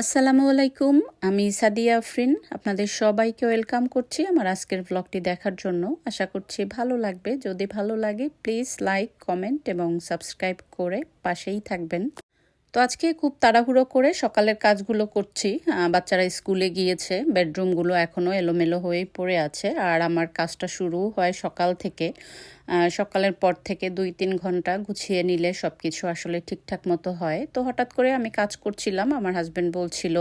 আসসালামু আলাইকুম, আমি সাদিয়া আফরিন। আপনাদের সবাইকে ওয়েলকাম করছি আমার আজকের ব্লগটি দেখার জন্য। আশা করছি ভালো লাগবে। যদি ভালো লাগে প্লিজ লাইক কমেন্ট এবং সাবস্ক্রাইব করে পাশেই থাকবেন। তো আজকে খুব তাড়াহুড়ো করে সকালের কাজগুলো করছি। বাচ্চারা স্কুলে গিয়েছে, বেডরুমগুলো এখনও এলোমেলো হয়েই পড়ে আছে, আর আমার কাজটা শুরু হয় সকাল থেকে। সকালের পর থেকে দুই তিন ঘণ্টা গুছিয়ে নিলে সব কিছু আসলে ঠিকঠাক মতো হয়। তো হঠাৎ করে আমি কাজ করছিলাম, আমার হাজব্যান্ড বলছিল,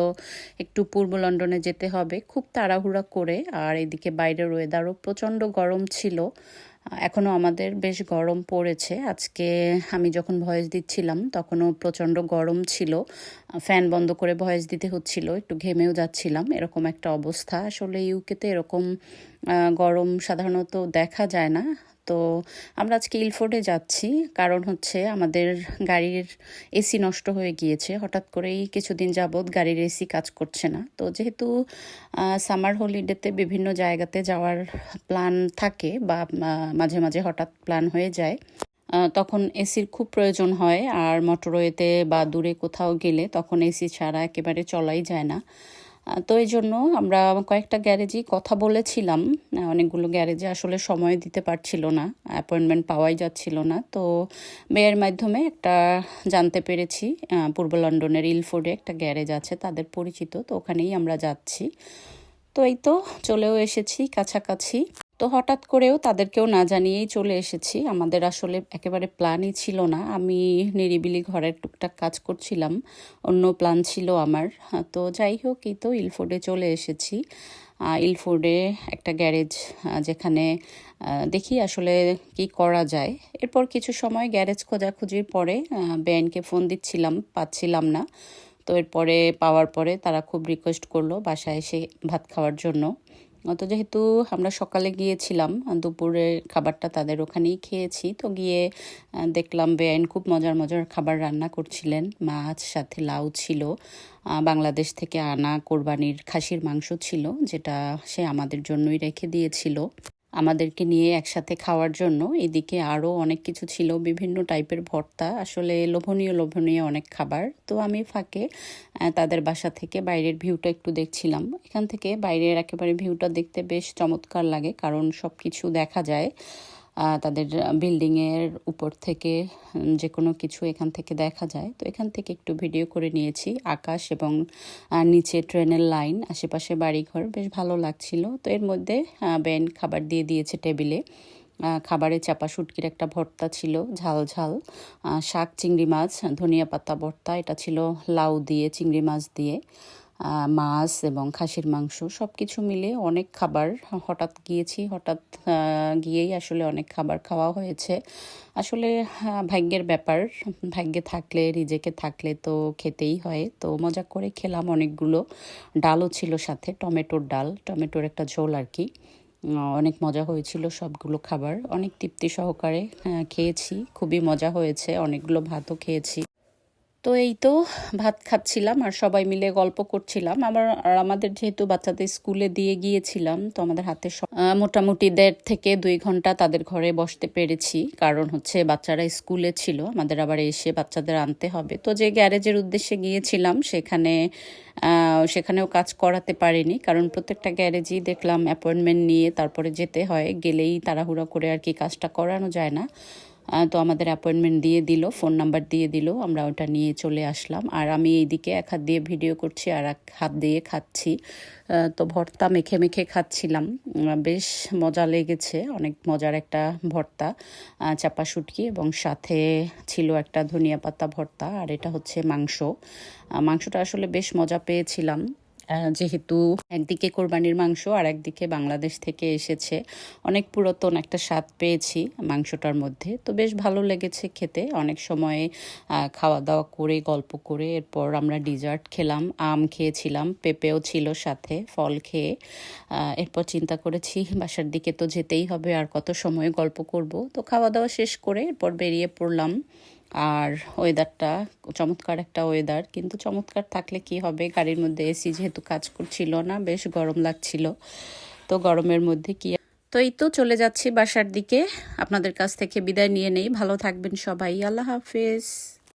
একটু পূর্ব লন্ডনে যেতে হবে। খুব তাড়াহুড়া করে, আর এদিকে বাইরের ওয়েদারও প্রচণ্ড গরম ছিল। এখনও আমাদের বেশ গরম পড়েছে। আজকে আমি যখন ভয়েস দিচ্ছিলাম, তখনও প্রচণ্ড গরম ছিল। ফ্যান বন্ধ করে ভয়েস দিতে হচ্ছিল, একটু ঘেমেও যাচ্ছিলাম। এরকম একটা অবস্থা। আসলে ইউকেতে এরকম গরম সাধারণত দেখা যায় না। তো আমরা আজকে ইলফোর্ডে যাচ্ছি। কারণ হচ্ছে আমাদের গাড়ির এসি নষ্ট হয়ে গিয়েছে। হঠাৎ করেই কিছুদিন যাবৎ গাড়ির এসি কাজ করছে না। তো যেহেতু সামার হলিডেতে বিভিন্ন জায়গাতে যাওয়ার প্ল্যান থাকে বা মাঝে মাঝে হঠাৎ প্ল্যান হয়ে যায় তখন এসির খুব প্রয়োজন হয়। আর মোটরওয়েতে বা দূরে কোথাও গেলে তখন এসি ছাড়া একেবারে চলাই যায় না। তো এই জন্য আমরা কয়েকটা গ্যারেজই কথা বলেছিলাম। অনেকগুলো গ্যারেজে আসলে সময় দিতে পারছিল না, অ্যাপয়েন্টমেন্ট পাওয়াই যাচ্ছিল না। তো মেয়ের মাধ্যমে একটা জানতে পেরেছি পূর্ব লন্ডনের ইলফোর্ডে একটা গ্যারেজ আছে, তাদের পরিচিত, তো ওখানেই আমরা যাচ্ছি। তো এই তো চলেও এসেছি কাছাকাছি। তো হঠাৎ করেও তাদেরকেও না জানিয়েই চলে এসেছি। আমাদের আসলে একেবারে প্ল্যানই ছিল না। আমি নিরিবিলি ঘরের টুকটাক কাজ করছিলাম অন্য প্ল্যান ছিল আমার। হ্যাঁ, তো যাই হোক এই তো ইলফোর্ডে চলে এসেছি। ইলফোর্ডে একটা গ্যারেজ যেখানে দেখি আসলে কি করা যায়। এরপর কিছু সময় গ্যারেজ খোঁজাখুঁজির পরে বেআইনকে ফোন দিচ্ছিলাম পাচ্ছিলাম না। তো এরপরে পাওয়ার পরে তারা খুব রিকোয়েস্ট করল বাসায় এসে ভাত খাওয়ার জন্য। তো যেহেতু আমরা সকালে গিয়েছিলাম দুপুরে খাবারটা তাদের ওখানেই খেয়েছি, তো গিয়ে দেখলাম বেআইন খুব মজার মজার খাবার রান্না করছিলেন। মাছ, সাথে লাউ ছিল বাংলাদেশ থেকে আনা কোরবানির খাসির মাংস ছিল, যেটা সে আমাদের জন্যই রেখে দিয়েছিল। আমাদেরকে নিয়ে একসাথে খাওয়ার জন্য। এদিকে আরও অনেক কিছু ছিল, বিভিন্ন টাইপের ভর্তা, আসলে লোভনীয় লোভনীয় অনেক খাবার। তো আমি ফাঁকে তাদের বাসা থেকে বাইরের ভিউটা একটু দেখছিলাম। এখান থেকে বাইরের একেবারে ভিউটা দেখতে বেশ চমৎকার লাগে, কারণ সব কিছু দেখা যায়। তাদের বিল্ডিংয়ের উপর থেকে যে কোনো কিছু এখান থেকে দেখা যায়। তো এখান থেকে একটু ভিডিও করে নিয়েছি। আকাশ এবং নিচে ট্রেনের লাইন আশেপাশে বাড়িঘর, বেশ ভালো লাগছিল। তো এর মধ্যে বেন খাবার দিয়ে দিয়েছে টেবিলে খাবারে চাপা শুটকির একটা ভর্তা ছিল, ঝাল ঝাল। শাক, চিংড়ি মাছ, ধনিয়া পাতা, ভর্তা, এটা ছিল লাউ দিয়ে, চিংড়ি মাছ দিয়ে। মাছ এবং খাসির মাংস সব কিছু মিলে অনেক খাবার হঠাৎ গিয়েছি, হঠাৎ গিয়েই আসলে অনেক খাবার খাওয়া হয়েছে। আসলে ভাগ্যের ব্যাপার, ভাগ্যে থাকলে, রিজেকে থাকলে তো খেতেই হয়। তো মজা করে খেলাম অনেকগুলো। ডালও ছিল সাথে, টমেটোর ডাল, টমেটোর একটা ঝোল আর কি। অনেক মজা হয়েছিল সবগুলো খাবার। অনেক তৃপ্তি সহকারে খেয়েছি, খুবই মজা হয়েছে, অনেকগুলো ভাতও খেয়েছি। তো এই তো ভাত খাচ্ছিলাম আর সবাই মিলে গল্প করছিলাম। আমার আর আমাদের যেহেতু বাচ্চাদের স্কুলে দিয়ে গিয়েছিলাম, তো আমাদের হাতে মোটামুটি দেড় থেকে দুই ঘণ্টা তাদের ঘরে বসতে পেরেছি। কারণ হচ্ছে বাচ্চারা স্কুলে ছিল, আমাদের আবার এসে বাচ্চাদের আনতে হবে। তো যে গ্যারেজের উদ্দেশ্যে গিয়েছিলাম, সেখানে সেখানেও কাজ করাতে পারিনি। কারণ প্রত্যেকটা গ্যারেজই দেখলাম অ্যাপয়েন্টমেন্ট নিয়ে তারপরে যেতে হয়, গেলেই তাড়াহুড়া করে আর কি কাজটা করানো যায় না। তো আমাদের অ্যাপয়েন্টমেন্ট দিয়ে দিল ফোন নাম্বার দিয়ে দিল, আমরা ওটা নিয়ে চলে আসলাম। আর আমি এইদিকে এক হাত দিয়ে ভিডিও করছি আর এক হাত দিয়ে খাচ্ছি। তো ভর্তা মেখে মেখে খাচ্ছিলাম। বেশ মজা লেগেছে, অনেক মজার একটা ভর্তা চাপা শুটকি এবং সাথে ছিল একটা ধনিয়া পাতা ভর্তা, আর এটা হচ্ছে মাংস। মাংসটা আসলে বেশ মজা পেয়েছিলাম। যেহেতু একদিকে কোরবানির মাংস আর একদিকে বাংলাদেশ থেকে এসেছে, অনেক পুরাতন একটা স্বাদ পেয়েছি মাংসটার মধ্যে। তো বেশ ভালো লেগেছে খেতে। অনেক সময় খাওয়া দাওয়া করে, গল্প করে, এরপর আমরা ডিজার্ট খেলাম, আম খেয়েছিলাম, পেঁপেও ছিল সাথে, ফল খেয়ে এরপর চিন্তা করেছি, বাসার দিকে তো যেতেই হবে, আর কত সময় গল্প করব। তো খাওয়া দাওয়া শেষ করে এরপর বেরিয়ে পড়লাম। আর ওয়েদারটা চমৎকার একটা ওয়েদার কিন্তু চমৎকার থাকলে কি হবে? গাড়ির মধ্যে এসি যেহেতু কাজ করছিল না, বেশ গরম লাগছিল। তো গরমের মধ্যে কি তো এই তো চলে যাচ্ছি বাসার দিকে। আপনাদের কাছ থেকে বিদায় নিয়ে নেই। ভালো থাকবেন সবাই। আল্লাহ হাফেজ।